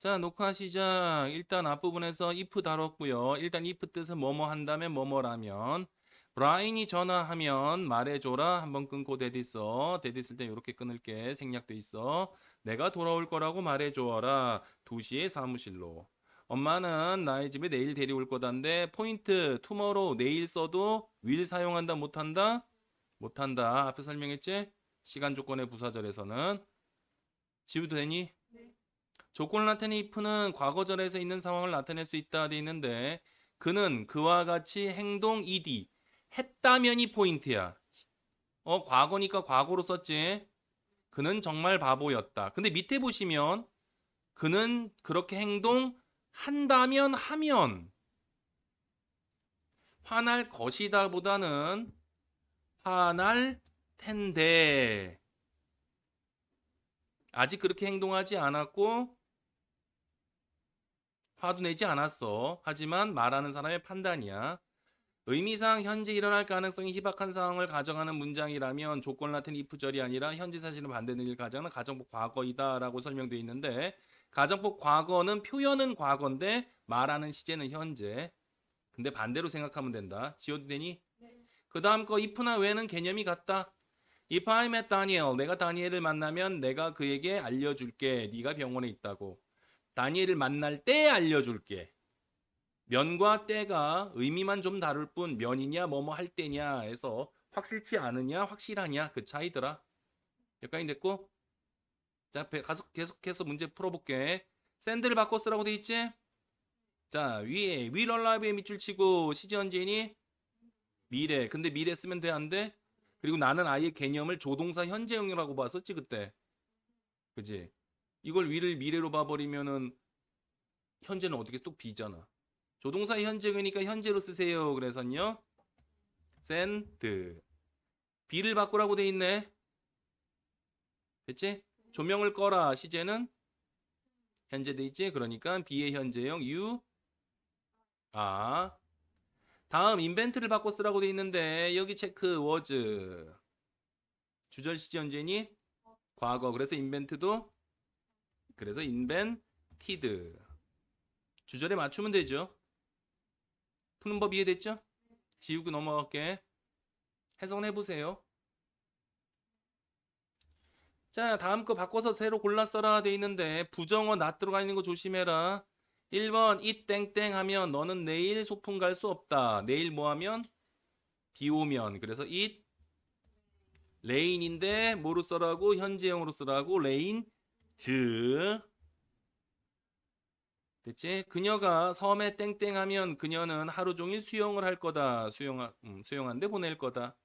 자, 녹화 시작. 일단 앞부분에서 if 다뤘고요. 일단 if 뜻은 뭐뭐 한다면 뭐뭐라면. 브라인이 전화하면 말해줘라. 한번 끊고 대디써. 대디쓸 때 이렇게 끊을게. 생략돼 있어. 내가 돌아올 거라고 말해줘라. 2시에 사무실로. 엄마는 나의 집에 내일 데려올 거다인데 포인트 투머로우 내일 써도 will 사용한다 못한다? 못한다. 앞에 설명했지? 시간 조건의 부사절에서는 지우도 되니? 조건을 나타내는 if는 과거절에서 있는 상황을 나타낼 수 있다 돼 있는데 그는 그와 같이 행동 ed 했다면이 포인트야. 어 과거니까 과거로 썼지. 그는 정말 바보였다. 근데 밑에 보시면 그는 그렇게 행동 한다면 하면 화날 것이다 보다는 화날 텐데 아직 그렇게 행동하지 않았고 화도 내지 않았어. 하지만 말하는 사람의 판단이야. 의미상 현재 일어날 가능성이 희박한 상황을 가정하는 문장이라면 조건 같은 if절이 아니라 현재 사실은 반대되는 일 가정은 가정법 과거이다라고 설명되어 있는데 가정법 과거는 표현은 과거인데 말하는 시제는 현재. 근데 반대로 생각하면 된다. 지워도 되니? 그 다음 거 if나 왜는 개념이 같다. If I met Daniel, 내가 다니엘을 만나면 내가 그에게 알려줄게. 네가 병원에 있다고. 다니엘을 만날 때 알려줄게. 면과 때가 의미만 좀 다를 뿐 면이냐 뭐뭐 할 때냐 해서 확실치 않으냐 확실하냐 그 차이더라. 여기까지 됐고 자 배- 가속- 계속해서 문제 풀어볼게. 샌드를 바꿔 쓰라고 돼 있지? 자 위에 alive에 밑줄 치고 현재니 미래 근데 미래 쓰면 돼 안 돼? 그리고 나는 아예 개념을 조동사 현재형이라고 봤었지 그때 그지? 이걸 위를 미래로 봐버리면은 현재는 어떻게 뚝 비잖아. 조동사 현재니까 현재로 쓰세요. 그래서요. send 비를 바꾸라고 돼 있네. 됐지? 조명을 꺼라. 시제는 현재 돼 있지? 그러니까 비의 현재형 you 아 다음 인벤트를 바꿔 쓰라고 돼 있는데 여기 체크 was 주절 시제 현재니 과거 그래서 인벤트도 그래서 invented 주절에 맞추면 되죠. 푸는 법 이해됐죠? 지우고 넘어갈게. 해석은 해보세요. 자, 다음 거 바꿔서 새로 골라 써라 돼 있는데 부정어 나 들어가 있는 거 조심해라. 1번 이 땡땡 하면 너는 내일 소풍 갈 수 없다. 내일 뭐 하면? 비 오면. 그래서 it 레인인데 뭐로 써라고? 현재형으로 쓰라고. 레인 즈 됐지? 그녀가 섬에 땡땡하면 그녀는 하루 종일 수영을 할 거다. 수영 음, 수영한데 보낼 거다.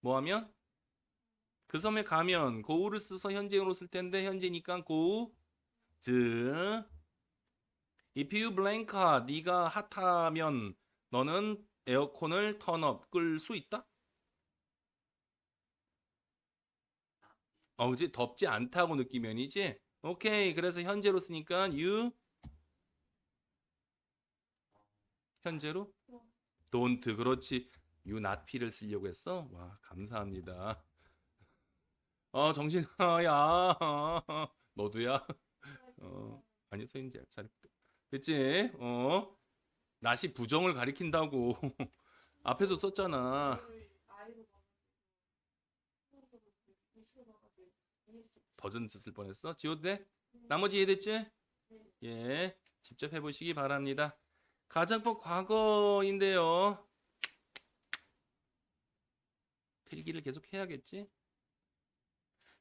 뭐 하면? 그 섬에 가면 고우를 써서 현재형으로 쓸 텐데 현재니까 고우 즈 If you blank 네가 핫하면 너는 에어컨을 턴업 끌 수 있다? 어, 그지? 덥지 않다고 느끼면이지? 오케이. 그래서 현재로 쓰니까 you 현재로 don't 그렇지. you not P를 쓰려고 했어? 와, 감사합니다. 어, 정신 야. 너도야? 어. 아니, 소인지 잘 됐지? 어. 낫이 부정을 가리킨다고 앞에서 썼잖아. 버전 쓸 뻔했어. 지워도 돼? 나머지 이해됐지? 예, 직접 해보시기 바랍니다. 가정법 과거인데요. 필기를 계속 해야겠지?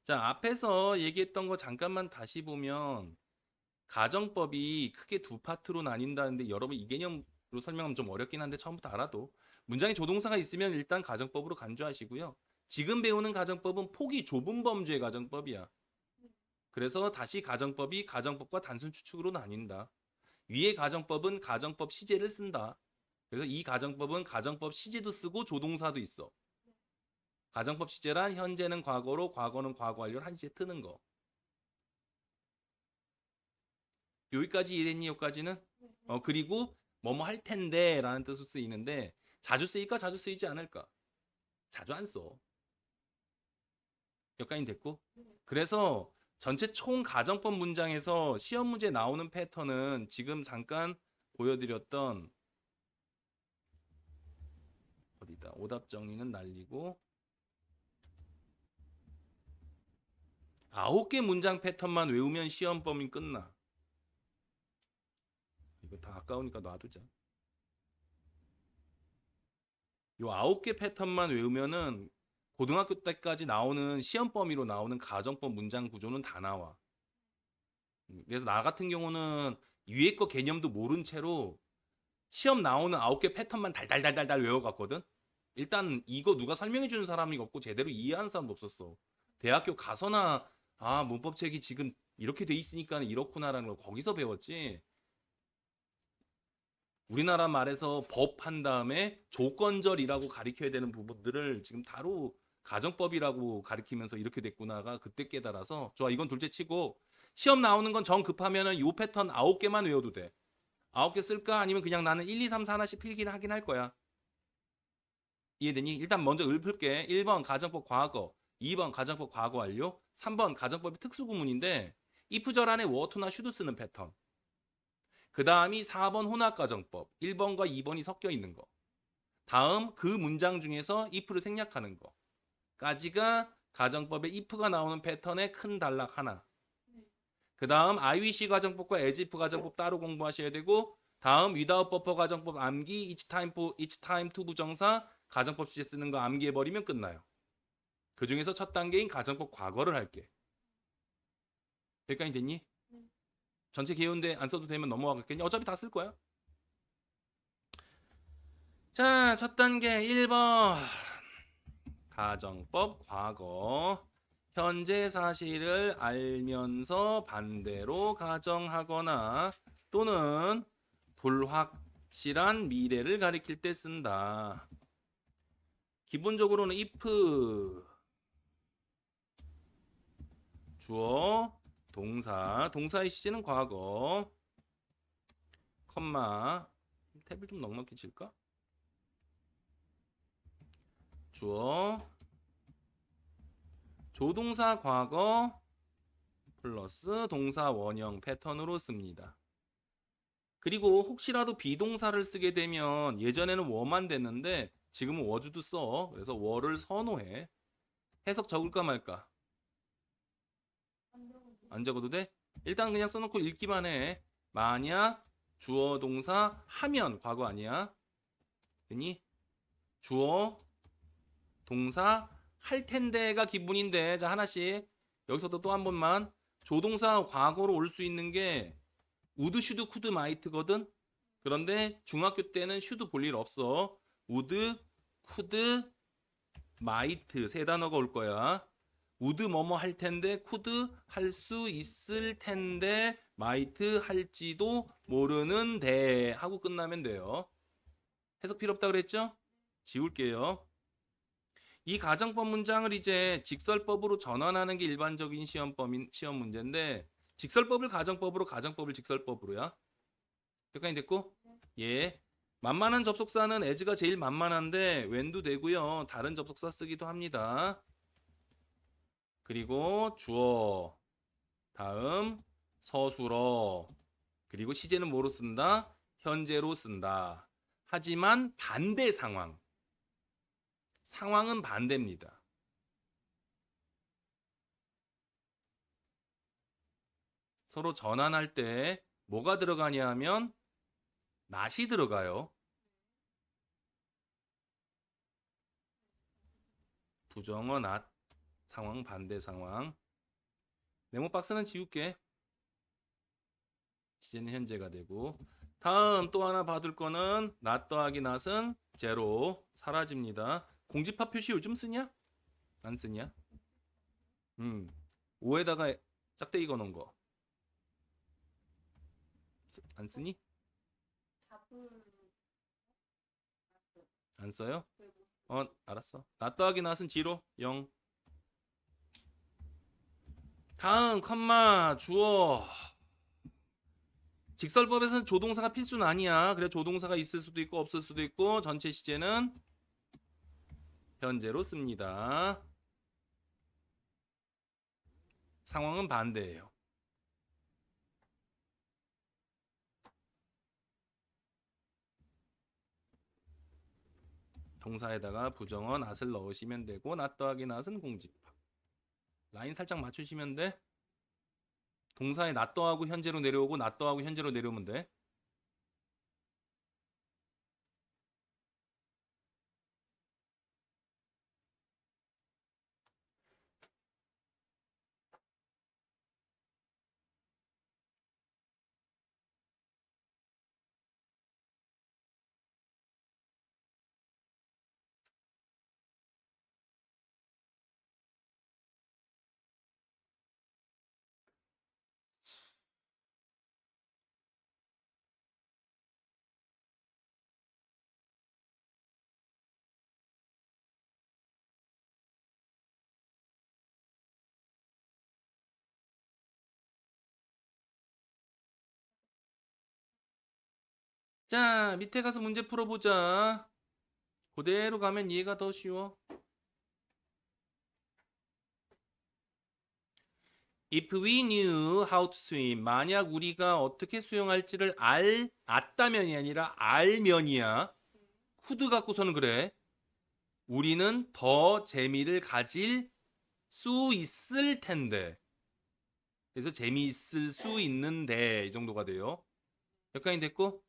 자, 앞에서 얘기했던 거 잠깐만 다시 보면 가정법이 크게 두 파트로 나뉜다는데 여러분 이 개념으로 설명하면 좀 어렵긴 한데 처음부터 알아도 문장에 조동사가 있으면 일단 가정법으로 간주하시고요. 지금 배우는 가정법은 폭이 좁은 범주의 가정법이야. 그래서 다시 가정법이 가정법과 단순 추측으로 나뉜다. 위의 가정법은 가정법 시제를 쓴다. 그래서 이 가정법은 가정법 시제도 쓰고 조동사도 있어. 가정법 시제란 현재는 과거로 과거는 과거 완료를 한 시제 트는 거. 여기까지 이해됐니? 여기까지는? 어 그리고 뭐뭐 할 텐데 라는 뜻으로 쓰이는데 자주 쓰일까 자주 쓰이지 않을까? 자주 안 써. 여기까지 됐고. 그래서 전체 총 가정법 문장에서 시험 문제 나오는 패턴은 지금 잠깐 보여드렸던 어디다 오답 정리는 날리고 아홉 개 문장 패턴만 외우면 시험 범위 끝나. 이거 다 아까우니까 놔두자. 요 아홉 개 패턴만 외우면은 고등학교 때까지 나오는 시험 범위로 나오는 가정법 문장 구조는 다 나와. 음, 그래서 나 같은 경우는 위에 거 개념도 모른 채로 시험 나오는 아홉 개 패턴만 달달달달달 외워갔거든. 일단 이거 누가 설명해 주는 사람이 없고 제대로 이해하는 사람도 없었어. 대학교 가서나 아 문법책이 지금 이렇게 돼 있으니까 이렇구나라는 걸 거기서 배웠지. 우리나라 말에서 법 한 다음에 조건절이라고 가리켜야 되는 부분들을 지금 바로 가정법이라고 가리키면서 이렇게 됐구나가 그때 깨달아서 좋아 이건 둘째 치고 시험 나오는 건 정 급하면은 요 패턴 아홉 개만 외워도 돼. 아홉 개 쓸까 아니면 그냥 나는 1, 2, 3, 4 하나씩 필기를 하긴 할 거야. 이해되니? 일단 먼저 읊을게. 1번 가정법 과거, 2번 가정법 과거 완료, 3번 가정법의 특수구문인데 이프절 안에 워투나 슈드 쓰는 패턴. 그 다음이 4번 혼합가정법. 1번과 2번이 섞여 있는 거. 다음 그 문장 중에서 if를 생략하는 거. 까지가 가정법의 if가 나오는 패턴의 큰 단락 하나. 그 다음 IWC 가정법과 if 가정법 따로 공부하셔야 되고 다음 without buffer 가정법 암기 each time for each time to 부정사 가정법 주제 쓰는 거 암기해 버리면 끝나요. 그 중에서 첫 단계인 가정법 과거를 할게. 여기까지 됐니? 전체 개요인데 안 써도 되면 넘어가겠니? 어차피 다 쓸 거야. 자, 첫 단계 1번. 가정법 과거. 현재 사실을 알면서 반대로 가정하거나 또는 불확실한 미래를 가리킬 때 쓴다. 기본적으로는 if 주어 동사 동사의 시제는 과거 컴마 탭을 좀 넉넉히 칠까? 주어 조동사 과거 플러스 동사 원형 패턴으로 씁니다. 그리고 혹시라도 비동사를 쓰게 되면 예전에는 워만 됐는데 지금은 워주도 써. 그래서 워를 선호해. 해석 적을까 말까? 안 적어도 돼? 일단 그냥 써놓고 읽기만 해. 만약 주어 동사 하면 과거 아니야? 됐니? 주어 동사 할 텐데가 기본인데 자 하나씩 여기서도 또 한 번만 조동사 과거로 올 수 있는 게 우드 슈드 쿠드 마이트거든. 그런데 중학교 때는 슈드 볼 일 없어. 우드 쿠드 마이트 세 단어가 올 거야. 우드 뭐뭐 할 텐데 쿠드 할 수 있을 텐데 마이트 할지도 모르는데 하고 끝나면 돼요. 해석 필요 없다 그랬죠? 지울게요. 이 가정법 문장을 이제 직설법으로 전환하는 게 일반적인 시험법인 시험 문제인데 직설법을 가정법으로 가정법을 직설법으로야. 여기까지 됐고? 예. 만만한 접속사는 as가 제일 만만한데 when도 되고요. 다른 접속사 쓰기도 합니다. 그리고 주어 다음 서술어 그리고 시제는 뭐로 쓴다? 현재로 쓴다. 하지만 반대 상황 상황은 반대입니다. 서로 전환할 때 뭐가 들어가냐 하면 낫이 들어가요. 부정어 낫 상황 반대 상황 네모 박스는 지울게 시제는 현재가 되고 다음 또 하나 받을 거는 낫 더하기 낫은 제로 사라집니다. 공집합 표시 요즘 쓰냐? 안 쓰냐? 음. 5에다가 짝대기 거놓은 거. 쓰- 안 쓰니? 안 써요? 어, 알았어. 나 더하기 낫은 지로 0. 다음 컴마 주어. 직설법에서는 조동사가 필수는 아니야. 그래 조동사가 있을 수도 있고 없을 수도 있고 전체 시제는 현재로 씁니다. 상황은 반대예요. 동사에다가 부정어 낫을 넣으시면 되고 낫 더하기 낫은 공집합. 라인 살짝 맞추시면 돼. 동사에 낫 더하고 현재로 내려오고 낫 더하고 현재로 내려오면 돼. 자, 밑에 가서 문제 풀어보자. 그대로 가면 이해가 더 쉬워. If we knew how to swim, 만약 우리가 어떻게 수영할지를 알, as다면이 아니라 알면이야. could 갖고서는 그래. 우리는 더 재미를 가질 수 있을 텐데. 그래서 재미있을 수 있는데 이 정도가 돼요. 여기까지 됐고?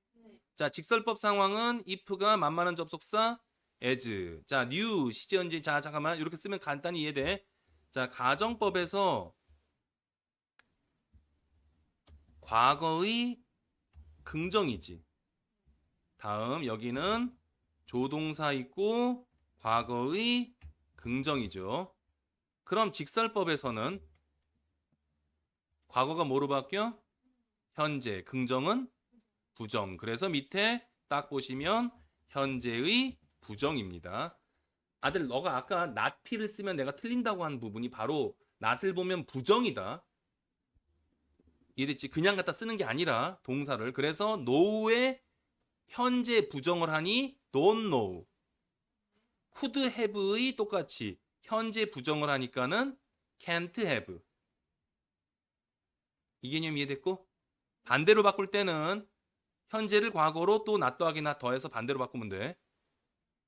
자, 직설법 상황은 if가 만만한 접속사 as. 자, new 시제 현재. 자, 잠깐만. 이렇게 쓰면 간단히 이해돼. 자, 가정법에서 과거의 긍정이지. 다음 여기는 조동사 있고 과거의 긍정이죠. 그럼 직설법에서는 과거가 뭐로 바뀌어? 현재, 긍정은 부정. 그래서 밑에 딱 보시면 현재의 부정입니다. 아들, 너가 아까 not를 쓰면 내가 틀린다고 한 부분이 바로 not을 보면 부정이다. 이해됐지? 그냥 갖다 쓰는 게 아니라 동사를. 그래서 know에 현재 부정을 하니 don't know. could have의 똑같이 현재 부정을 하니까는 can't have. 이 개념 이해됐고? 반대로 바꿀 때는 현재를 과거로 또 not 더해서 반대로 바꾸면 돼.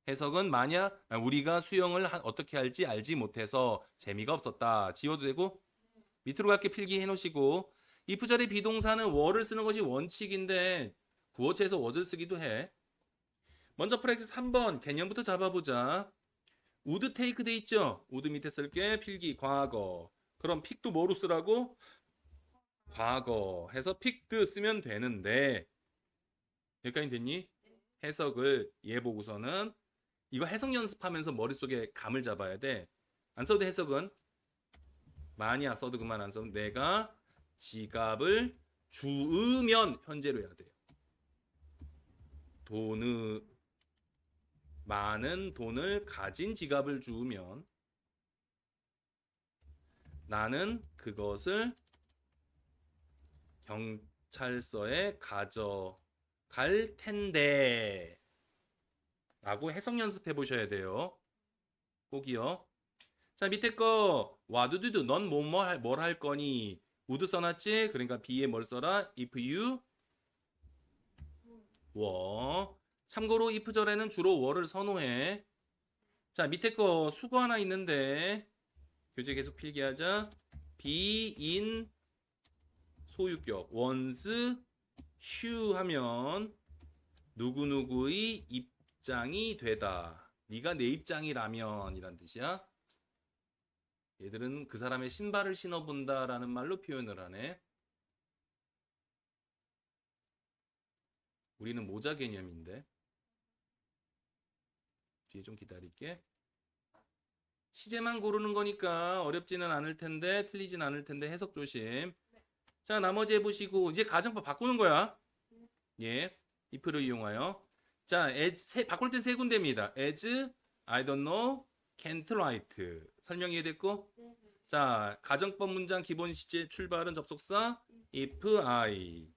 해석은 만약 우리가 수영을 하- 어떻게 할지 알지 못해서 재미가 없었다. 지워도 되고 밑으로 갈게 필기해 놓으시고 if 자리 비동사는 were를 쓰는 것이 원칙인데 구어체에서 was를 쓰기도 해. 먼저 프랙티스 3번 개념부터 잡아보자. would take 돼 있죠? would 밑에 쓸게 필기 과거. 그럼 픽도 뭐로 쓰라고? 과거 해서 picked 쓰면 되는데 여기까지 됐니? 해석을 얘 보고서는 이거 해석 연습하면서 머릿속에 감을 잡아야 돼. 안 써도 해석은 만약 써도 그만 안 써도 내가 지갑을 주으면 현재로 해야 돼요. 돈을 많은 돈을 가진 지갑을 주으면 나는 그것을 경찰서에 가져 갈 텐데 라고 해석 연습해 보셔야 돼요. 꼭이요. 자 밑에 거 와두두두 넌 뭐뭘 할 거니 우드 써놨지? 그러니까 B에 뭘 써라? if you were 참고로 if 절에는 주로 were를 선호해. 자 밑에 거 수거 하나 있는데 교재 계속 필기하자. be in 소유격 once shoe 하면 누구누구의 입장이 되다. 네가 내 입장이라면 이란 뜻이야. 얘들은 그 사람의 신발을 신어본다라는 말로 표현을 하네. 우리는 모자 개념인데. 뒤에 좀 기다릴게. 시제만 고르는 거니까 어렵지는 않을 텐데 틀리진 않을 텐데 해석 조심. 자 나머지 해보시고 이제 가정법 바꾸는 거야. 예, if를 이용하여. 자, as, 세, 바꿀 때 세 군데입니다. as, I don't know, can't write. 설명 이해됐고? 자, 가정법 문장 기본 시제 출발은 접속사 if I.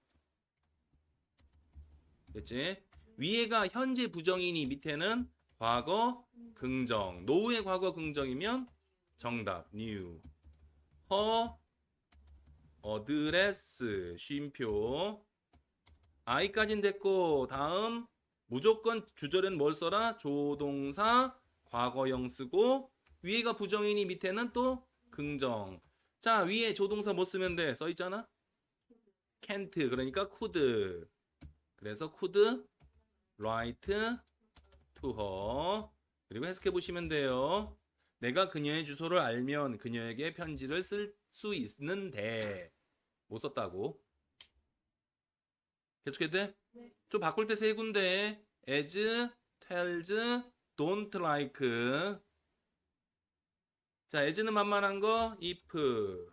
됐지? 위에가 현재 부정이니 밑에는 과거 긍정. 노후의 과거 긍정이면 정답 new. her 어드레스 쉼표 I까진 됐고 다음 무조건 주절엔 뭘 써라? 조동사 과거형 쓰고 위에가 부정이니 밑에는 또 긍정. 자 위에 조동사 뭐 쓰면 돼? 써 있잖아. can't 그러니까 could. 그래서 could write to her. 그리고 해석해 보시면 돼요. 내가 그녀의 주소를 알면 그녀에게 편지를 쓸 수 있는데 못 썼다고. 계속해도 돼? 네. 좀 바꿀 때 세 군데 as, tells, don't like. 자, as는 만만한 거 if.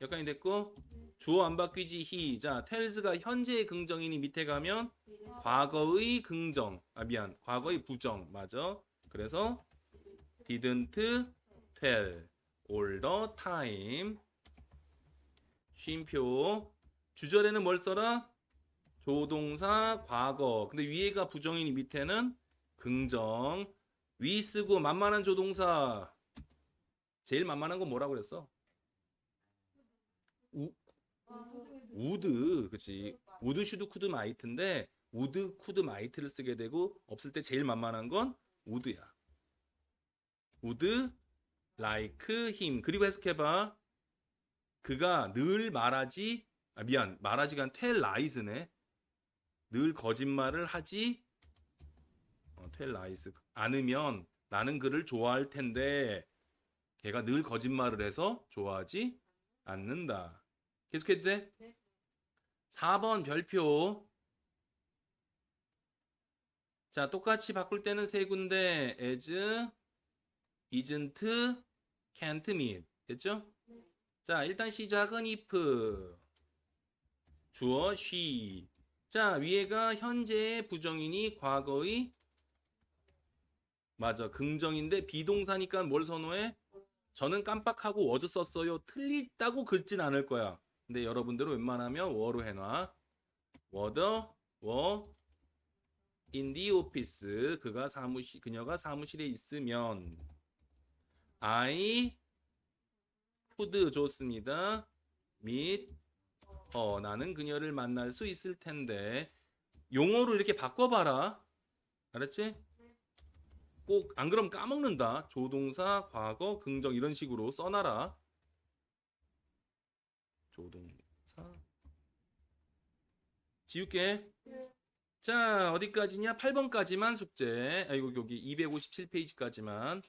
약간이 됐고 주어 안 바뀌지 he. 자, tells가 현재의 긍정이니 밑에 가면 과거의 긍정. 아 미안. 과거의 부정. 맞아. 그래서 didn't tell all the time. 쉼표. 주절에는 뭘 써라? 조동사 과거. 근데 위에가 부정이니 밑에는 긍정. 위 쓰고 만만한 조동사. 제일 만만한 건 뭐라고 그랬어? 우, 우드. 그치. 우드 슈드 쿠드 마이트인데 우드 쿠드 마이트를 쓰게 되고 없을 때 제일 만만한 건 우드야. 우드 like him. 그리고 해석해봐. 그가 늘 말하지 아 미안 말하지가 tell lies네. 늘 거짓말을 하지 어, tell lies 않으면 나는 그를 좋아할 텐데 걔가 늘 거짓말을 해서 좋아하지 않는다. 계속해도 돼? 네. 4번 별표. 자, 똑같이 바꿀 때는 세 군데 as, isn't, can't meet. 됐죠? 네. 자, 일단 시작은 if. 주어 she. 자, 위에가 현재의 부정이니 과거의 맞아. 긍정인데 비동사니까 뭘 선호해? 저는 깜빡하고 was 썼어요. 틀리다고 긁진 않을 거야. 근데 여러분들은 웬만하면 were로 해놔. were, were in the office. 그가 사무실, 그녀가 사무실에 있으면 I could 좋습니다. meet 어, 나는 그녀를 만날 수 있을 텐데 용어로 이렇게 바꿔봐라. 알았지? 꼭 안 그럼 까먹는다. 조동사, 과거, 긍정 이런 식으로 써놔라. 조동사. 지울게. 네. 자, 어디까지냐? 8번까지만 숙제. 아이고, 여기 257페이지까지만.